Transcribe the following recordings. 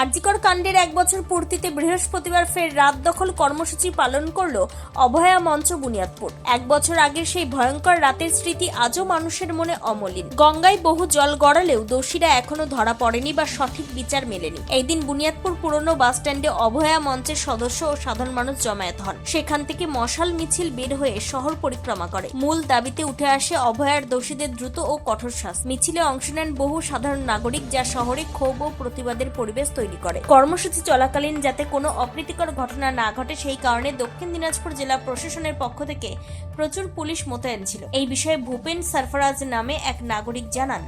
আরজিকর কাণ্ডের এক বছর পূর্তিতে বৃহস্পতিবার ফের রাত দখল কর্মসূচি পালন করল অভয়া মঞ্চ বুনিয়াদপুর। এক বছর আগের সেই ভয়ঙ্কর রাতের স্মৃতি আজও মানুষের মনে অমলিন। গঙ্গায় বহু জল গড়ালেও দোষীরা এখনও ধরা পড়েনি বা সঠিক বিচার মেলেনি। এই দিন বুনিয়াদপুর পুরনো বাসস্ট্যান্ডে অভয়া মঞ্চের সদস্য ও সাধারণ মানুষ জমায়েত হন। সেখান থেকে মশাল মিছিল বের হয়ে শহর পরিক্রমা করে। মূল দাবিতে উঠে আসে অভয়ার দোষীদের দ্রুত ও কঠোর শাস্তি। মিছিলে অংশ নেন বহু সাধারণ নাগরিক যা শহরে ক্ষোভ ও প্রতিবাদের পরিবেশ তৈরি করে। কর্মসূচি চলাকালীন যাতে কোনো অপ্রীতিকর ঘটনা না ঘটে, সেই কারণে দক্ষিণ দিনাজপুর জেলা প্রশাসনের পক্ষ থেকে প্রচুর পুলিশ মোতায়েন ছিল। এই বিষয়ে ভূপেন সারফরাজ নামে এক নাগরিক জানান।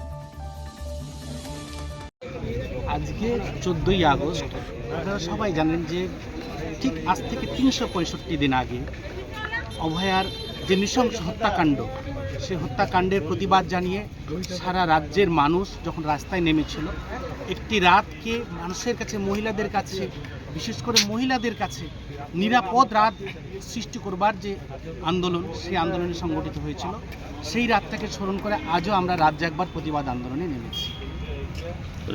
আজকে চোদ্দোই আগস্ট, আপনারা সবাই জানেন যে ঠিক আজ থেকে তিনশো পঁয়ষট্টি দিন আগে অভয়ার যে নৃশংস হত্যাকাণ্ড, সে হত্যাকাণ্ডের প্রতিবাদ জানিয়ে সারা রাজ্যের মানুষ যখন রাস্তায় নেমেছিল একটি রাতকে মানুষের কাছে মহিলাদের কাছে বিশেষ করে মহিলাদের কাছে নিরাপদ রাত সৃষ্টি করবার যে আন্দোলন সেই আন্দোলনে সংগঠিত হয়েছিল। সেই রাতটাকে স্মরণ করে আজও আমরা রাত জাগবার প্রতিবাদ আন্দোলনে নেমেছি।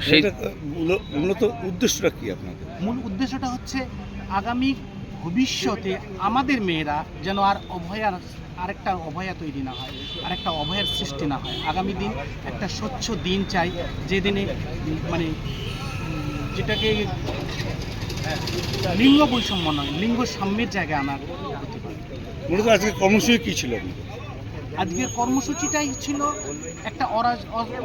সেই মূলত উদ্দেশ্যটা কি আপনাদের? মূল উদ্দেশ্যটা হচ্ছে আগামী ভবিষ্যতে আমাদের মেয়েরা যেন আর অভয়ার আরেকটা অভয়া তৈরি না হয় আরেকটা অভয়ার সৃষ্টি না হয়। আগামী দিন একটা স্বচ্ছ দিন চাই যে দিনে মানে যেটাকে লিঙ্গ বৈষম্য নয় লিঙ্গ সাম্যের জায়গায় আনার মূলত আজকে কর্মসূচি কি ছিল? আজকের কর্মসূচিটাই ছিল একটা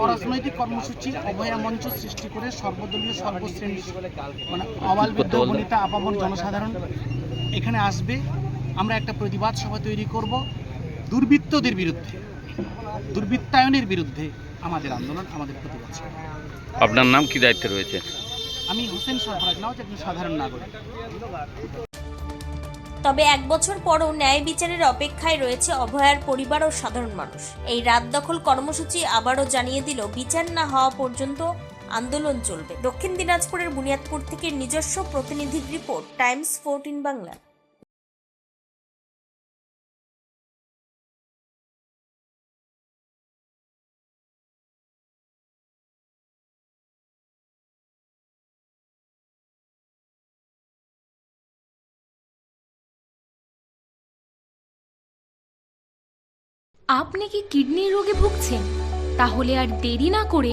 অরাজনৈতিক কর্মসূচি অভয়া মঞ্চ সৃষ্টি করে সর্বদলীয় সর্বশ্রেণী মানে অবাল বৃদ্ধ বনিতা আপামর জনসাধারণ এখানে আসবে। আমরা একটা প্রতিবাদ সভা তৈরি করব দুর্বৃত্তদের বিরুদ্ধে দুর্বৃত্তায়নের বিরুদ্ধে আমাদের আন্দোলন আমাদের প্রতিবাদ সভা। আপনার নাম কি দায়িত্বে রয়েছে? আমি হোসেন সরফরাজ নাও একজন সাধারণ নাগরিক। তবে এক বছর পরও ন্যায় বিচারের অপেক্ষায় রয়েছে অভয়ার পরিবার ও সাধারণ মানুষ। এই রাত দখল কর্মসূচি আবারও জানিয়ে দিল বিচার না হওয়া পর্যন্ত আন্দোলন চলবে। দক্ষিণ দিনাজপুরের বুনিয়াদপুর থেকে নিজস্ব প্রতিনিধির রিপোর্ট, টাইমস ফোরটিন বাংলা। আপনি কি কিডনি রোগে ভুগছেন? তাহলে আর দেরি না করে